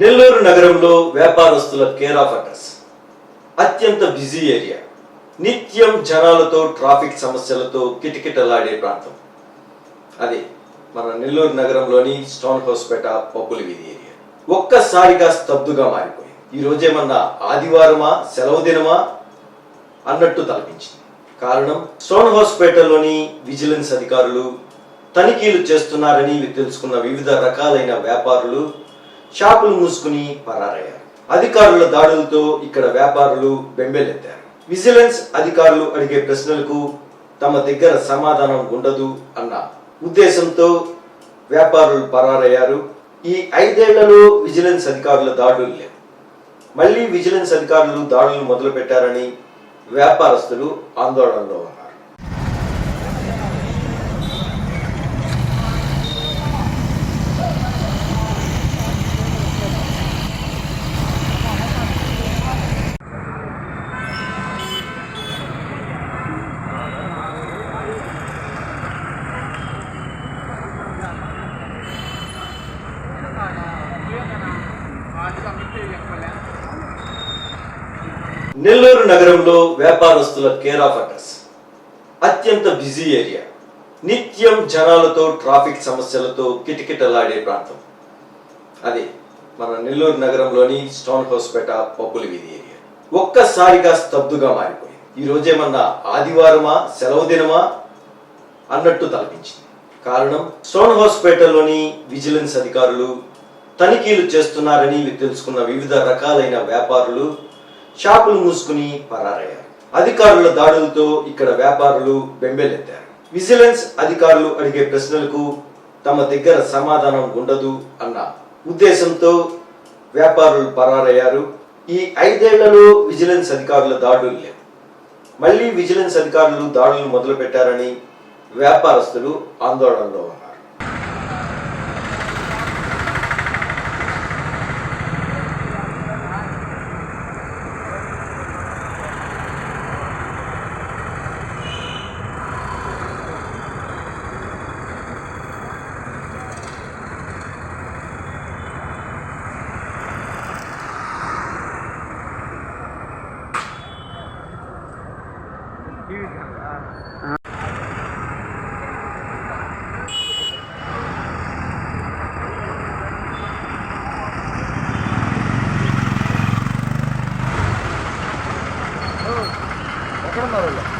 నెల్లూరు నగరంలో వ్యాపారస్తుల care of address. అత్యంత బిజీ ఏరియా. నిత్యం జనాలతో ట్రాఫిక్ సమస్యలతో కిటకిటలాడే ప్రాంతం. అది మన నెల్లూరు నగరంలోని స్టోన్ హౌస్పేట పప్పుల వీధి ఏరియా. ఒక్కసారిగా స్తబ్దుగా మారిపోయింది. ఈ రోజేమన్నా ఆదివారమా సెలవు దినమా అన్నట్టు తలపించింది. కారణం స్టోన్ హౌస్పేటలోని విజిలెన్స్ అధికారులు తనిఖీలు చేస్తున్నారని తెలుసుకున్న వివిధ రకాలైన వ్యాపారులు షాపులు మూసుకుని పరారయ్యారు. అధికారుల దాడులతో ఇక్కడ వ్యాపారులు బెంబేలెత్తారు. విజిలెన్స్ అధికారులు అడిగే ప్రశ్నలకు తమ దగ్గర సమాధానం ఉండదు అన్న ఉద్దేశంతో వ్యాపారులు పరారయ్యారు. ఈ ఐదేళ్ళలో విజిలెన్స్ అధికారుల దాడులు లేవు. మళ్ళీ విజిలెన్స్ అధికారులు దాడులు మొదలుపెట్టారని వ్యాపారస్తులు ఆందోళనలో ఉన్నారు. నెల్లూరు నగరంలో వ్యాపారస్తుల కేర్ ఆఫ్ అడ్రస్ అత్యంత బిజీ ఏరియా. నిత్యం జనాలతో ట్రాఫిక్ సమస్యలతో కిటకిటలాడే ప్రాంతం. అది మన నెల్లూరు నగరంలోని స్టోన్ హౌస్పేట పప్పుల వీధి ఏరియా. ఒక్కసారిగా స్తబ్దుగా మారిపోయింది. ఈ రోజేమన్నా ఆదివారమా సెలవు దినమా అన్నట్టు తలపించింది. కారణం స్టోన్ హౌస్పేటలోని విజిలెన్స్ అధికారులు తనిఖీలు చేస్తున్నారని తెలుసుకున్న వివిధ రకాలైన వ్యాపారులు షాపులు మూసుకుని పరారయ్యారు. అధికారుల దాడులతో ఇక్కడ వ్యాపారులు బెంబేలెత్తారు. విజిలెన్స్ అధికారులు అడిగే ప్రశ్నలకు తమ దగ్గర సమాధానం ఉండదు అన్న ఉద్దేశంతో వ్యాపారులు పరారయ్యారు. ఈ ఐదేళ్ళలో విజిలెన్స్ అధికారుల దాడులు లేవు. మళ్ళీ విజిలెన్స్ అధికారులు దాడులు మొదలుపెట్టారని వ్యాపారస్తులు ఆందోళనలో ఉన్నారు. കിടന്നതല്ല